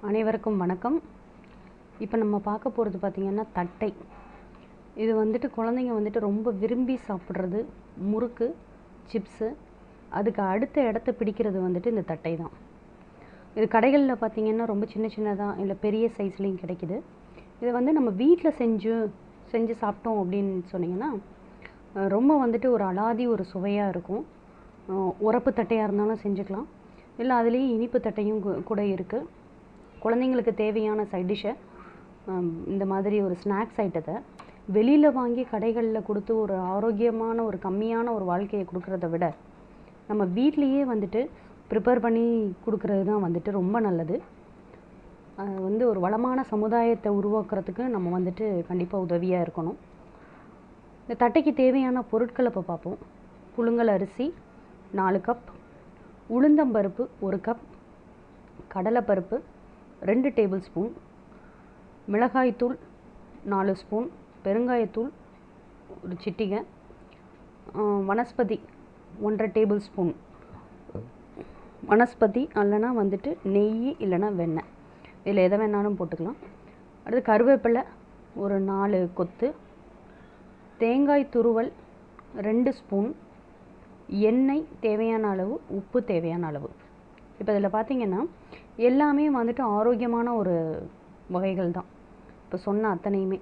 அனைவருக்கும் வணக்கம். இப்போ நம்ம பார்க்க போகிறது பார்த்திங்கன்னா தட்டை. இது வந்துட்டு குழந்தைங்க வந்துட்டு ரொம்ப விரும்பி சாப்பிட்றது முறுக்கு சிப்ஸு அதுக்கு அடுத்த இடத்த பிடிக்கிறது வந்துட்டு இந்த தட்டை தான். இது கடைகளில் பார்த்திங்கன்னா ரொம்ப சின்ன சின்னதாக இல்லை பெரிய சைஸ்லேயும் கிடைக்குது. இதை வந்து நம்ம வீட்டில் செஞ்சு செஞ்சு சாப்பிட்டோம் அப்படின்னு சொன்னிங்கன்னா ரொம்ப வந்துட்டு ஒரு அலாதி ஒரு சுவையாக இருக்கும். உரப்பு தட்டையாக இருந்தாலும் செஞ்சுக்கலாம். இல்லை அதுலேயும் இனிப்பு தட்டையும் கூ- கூட இருக்குது குழந்தைங்களுக்கு தேவையான சைட் டிஷ்ஷை இந்த மாதிரி ஒரு ஸ்நாக்ஸ் ஐட்டத்தை வெளியில் வாங்கி கடைகளில் கொடுத்து ஒரு ஆரோக்கியமான ஒரு கம்மியான ஒரு வாழ்க்கையை கொடுக்குறத விட நம்ம வீட்லேயே வந்துட்டு ப்ரிப்பேர் பண்ணி கொடுக்குறது தான் வந்துட்டு ரொம்ப நல்லது. அது வந்து ஒரு வளமான சமுதாயத்தை உருவாக்குறதுக்கு நம்ம வந்துட்டு கண்டிப்பாக உதவியாக இருக்கணும். இந்த தட்டைக்கு தேவையான பொருட்களை இப்போ பார்ப்போம். புழுங்கல் அரிசி நாலு கப் உளுந்தம்பருப்பு ஒரு கப் கடலைப்பருப்பு ரெண்டு டேபிள் ஸ்பூன். மிளகாய்த்தூள் நாலு ஸ்பூன். பெருங்காயத்தூள் ஒரு சிட்டிகை. வனஸ்பதி ஒன்றரை டேபிள் ஸ்பூன். வனஸ்பதி அல்லனா வந்துட்டு நெய் இல்லைன்னா வெண்ணெய். இதில் எதை வேணாலும் போட்டுக்கலாம். அடுத்து கருவேப்பிலை ஒரு நாலு கொத்து. தேங்காய் துருவல் ரெண்டு ஸ்பூன். எண்ணெய் தேவையான அளவு உப்பு தேவையான அளவு. இப்போ இதில் பார்த்திங்கன்னா எல்லாமே வந்துட்டு ஆரோக்கியமான ஒரு வகைகள் தான். இப்போ சொன்ன அத்தனையுமே.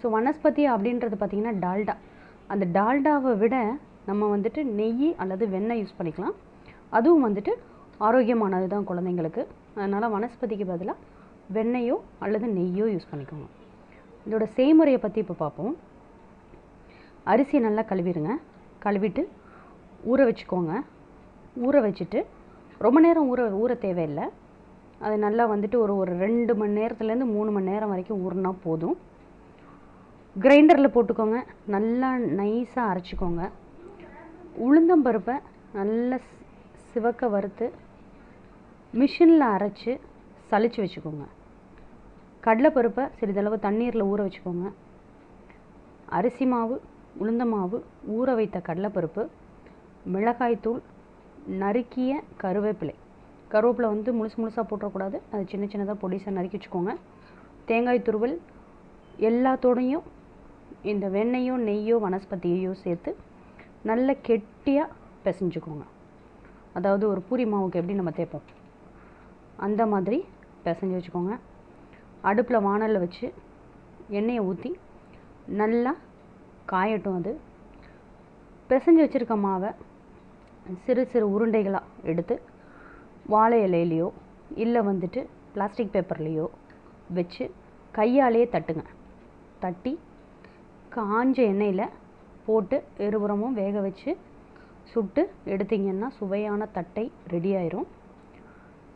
ஸோ வனஸ்பதி அப்படின்றது பார்த்திங்கன்னா டால்டா. அந்த டால்டாவை விட நம்ம வந்துட்டு நெய் அல்லது வெண்ணெய் யூஸ் பண்ணிக்கலாம். அதுவும் வந்துட்டு ஆரோக்கியமானது தான் குழந்தைங்களுக்கு. அதனால் வனஸ்பதிக்கு பதிலாக வெண்ணெயோ அல்லது நெய்யோ யூஸ் பண்ணிக்கோங்க. இதோட செய்முறையை பற்றி இப்போ பார்ப்போம் அரிசியை நல்லா கழுவிடுங்க. கழுவிட்டு ஊற வச்சுக்கோங்க. ஊற வச்சுட்டு ரொம்ப நேரம் ஊற ஊற தேவையில்லை. அது நல்லா வந்துட்டு ஒரு ஒரு ரெண்டு மணி நேரத்துலேருந்து மூணு மணி நேரம் வரைக்கும் ஊறினா போதும். கிரைண்டரில் போட்டுக்கோங்க. நல்லா நைஸாக அரைச்சிக்கோங்க. உளுந்தம்பருப்பை நல்லா சிவக்க வறுத்து மிஷினில் அரைச்சி சளிச்சு வச்சுக்கோங்க. கடலைப்பருப்பை சிறிதளவு தண்ணீரில் ஊற வச்சுக்கோங்க. அரிசி மாவு உளுந்த மாவு ஊற வைத்த கடலைப்பருப்பு மிளகாய்த்தூள் நறுக்கிய கருவேப்பிலை. கருவேப்பிலை வந்து முழுசு முழுசாக போட்டுறக்கூடாது. அது சின்ன சின்னதாக பொடிசாக நறுக்கி வச்சுக்கோங்க. தேங்காய் துருவல் எல்லாத்தோடையும் இந்த வெண்ணையோ நெய்யோ வனஸ்பதியையோ சேர்த்து நல்ல கெட்டியாக பிசைஞ்சுக்கோங்க. அதாவது ஒரு பூரி மாவுக்கு எப்படி நம்ம தேய்ப்போம்? அந்த மாதிரி பிசைஞ்சு வச்சுக்கோங்க. அடுப்பில் வாணலில் வச்சு எண்ணெயை ஊற்றி நல்லா காயட்டும் அது. பிசைஞ்சு வச்சுருக்க மாவை சிறு சிறு உருண்டைகளாக எடுத்து வாழை இலையிலையோ இல்லை வந்துட்டு பிளாஸ்டிக் பேப்பர்லேயோ வச்சு கையாலேயே தட்டுங்க. தட்டி காஞ்ச எண்ணெயில் போட்டு இருபுறமும் வேக வச்சு சுட்டு எடுத்தீங்கன்னா சுவையான தட்டை ரெடி ஆயிரும்.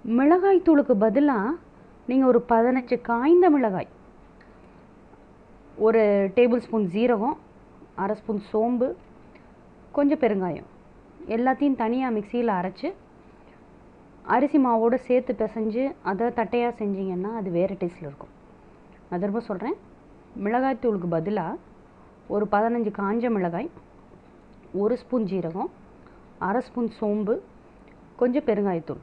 மிளகாய் தூளுக்கு பதிலாக நீங்கள் ஒரு பதினஞ்சு காய்ந்த மிளகாய் ஒரு டேபிள் ஸ்பூன் ஜீரகம் அரை ஸ்பூன் சோம்பு கொஞ்சம் பெருங்காயம் எல்லாத்தையும் தனியாக மிக்சியில் அரைச்சு அரிசி மாவோடு சேர்த்து பிசைஞ்சு அதை தட்டையாக செஞ்சிங்கன்னா அது வேறு டேஸ்ட்டில் இருக்கும். நான் திரும்ப சொல்கிறேன் மிளகாய் தூளுக்கு பதிலாக ஒரு பதினஞ்சு காஞ்ச மிளகாய் ஒரு ஸ்பூன் ஜீரகம் அரை ஸ்பூன் சோம்பு கொஞ்சம் பெருங்காயத்தூள்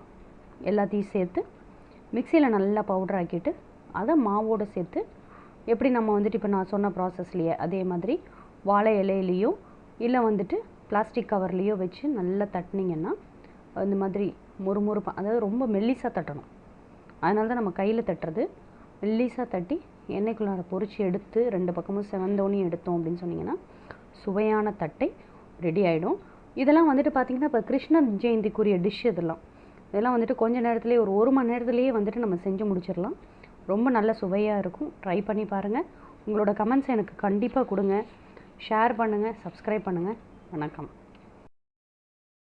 எல்லாத்தையும் சேர்த்து மிக்சியில் நல்லா பவுடர் ஆக்கிட்டு அதை மாவோடு சேர்த்து எப்படி நம்ம வந்துட்டு இப்போ நான் சொன்ன ப்ராசஸ்லையே அதே மாதிரி வாழை இலையிலையோ இல்லை வந்துட்டு பிளாஸ்டிக் கவர்லேயோ வச்சு நல்லா தட்டினீங்கன்னா இந்த மாதிரி முறுமுறுப்பாக அதாவது ரொம்ப மெல்லிசாக தட்டணும். அதனால தான் நம்ம கையில் தட்டுறது. மெல்லிசாக தட்டி எண்ணெய்க்குள்ளார பொறிச்சு எடுத்து ரெண்டு பக்கமும் செவந்தோனையும் எடுத்தோம் அப்படின்னு சொன்னிங்கன்னா சுவையான தட்டை ரெடி ஆகிடும் இதெல்லாம் வந்துட்டு பார்த்திங்கன்னா இப்போ கிருஷ்ண ஜெயந்திக்குரிய டிஷ் இதெல்லாம். இதெல்லாம் வந்துட்டு கொஞ்சம் நேரத்துலேயே ஒரு ஒரு மணி நேரத்துலேயே வந்துட்டு நம்ம செஞ்சு முடிச்சிடலாம். ரொம்ப நல்ல சுவையாக இருக்கும். ட்ரை பண்ணி பாருங்கள் உங்களோட கமெண்ட்ஸ் எனக்கு கண்டிப்பாக கொடுங்க. ஷேர் பண்ணுங்கள் சப்ஸ்கிரைப் பண்ணுங்கள் வணக்கம்.